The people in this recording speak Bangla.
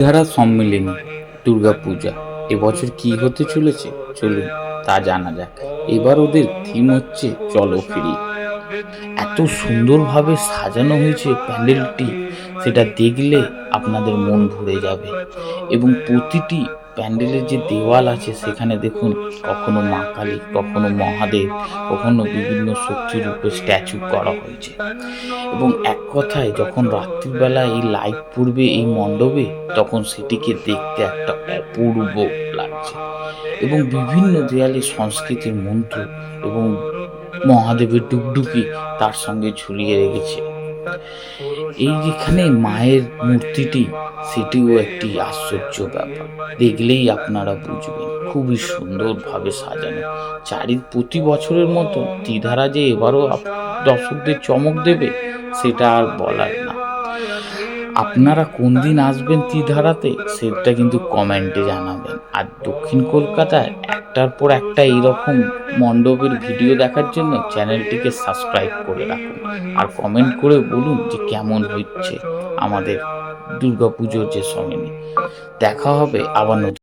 ধারা সম্মিলনী দুর্গাপূজা এবছর কি হতে চলেছে? চলুন, তা জানা যাক। এবার ওদের থিম হচ্ছে, চলো ফিরি। এত সুন্দরভাবে সাজানো হয়েছে প্যান্ডেলটি, সেটা দেখলে আপনাদের মন ভরে যাবে। এবং প্রতিটি প্যান্ডেলের যে দেওয়াল আছে, সেখানে দেখুন কখনো মা কালী, কখনো মহাদেব, কখনো বিভিন্ন শক্তির রূপে স্ট্যাচু করা হয়েছে। এবং এক কথায়, যখন রাত্রিবেলা এই লাইট পড়বে এই মণ্ডপে, তখন সেটিকে দেখতে একটা অপূর্ব লাগছে। এবং বিভিন্ন দেয়ালে সংস্কৃতির মন্ত্র এবং মহাদেবের ডুগডুগি তার সঙ্গে ঝুলিয়ে রেখেছে। এই যেখানে মায়ের মূর্তিটি, সেটিও একটি আশ্চর্য ব্যাপার। দেখলেই আপনারা বুঝবেন, খুবই সুন্দরভাবে সাজানো। চারি প্রতি বছরের মতো দ্বিধারা যে এবারও দর্শকদের চমক দেবে, সেটা আর বলার না। আপনারা কোন দিন আসবেন ত্রিধারাতে সেটা কিন্তু কমেন্টে জানাবেন। আর দক্ষিণ কলকাতায় একটার পর একটা এইরকম মণ্ডপের ভিডিও দেখার জন্য চ্যানেলটিকে সাবস্ক্রাইব করে রাখুন। আর কমেন্ট করে বলুন যে কেমন হচ্ছে আমাদের দুর্গাপুজোর যে সঙ্গে দেখা হবে আবার নতুন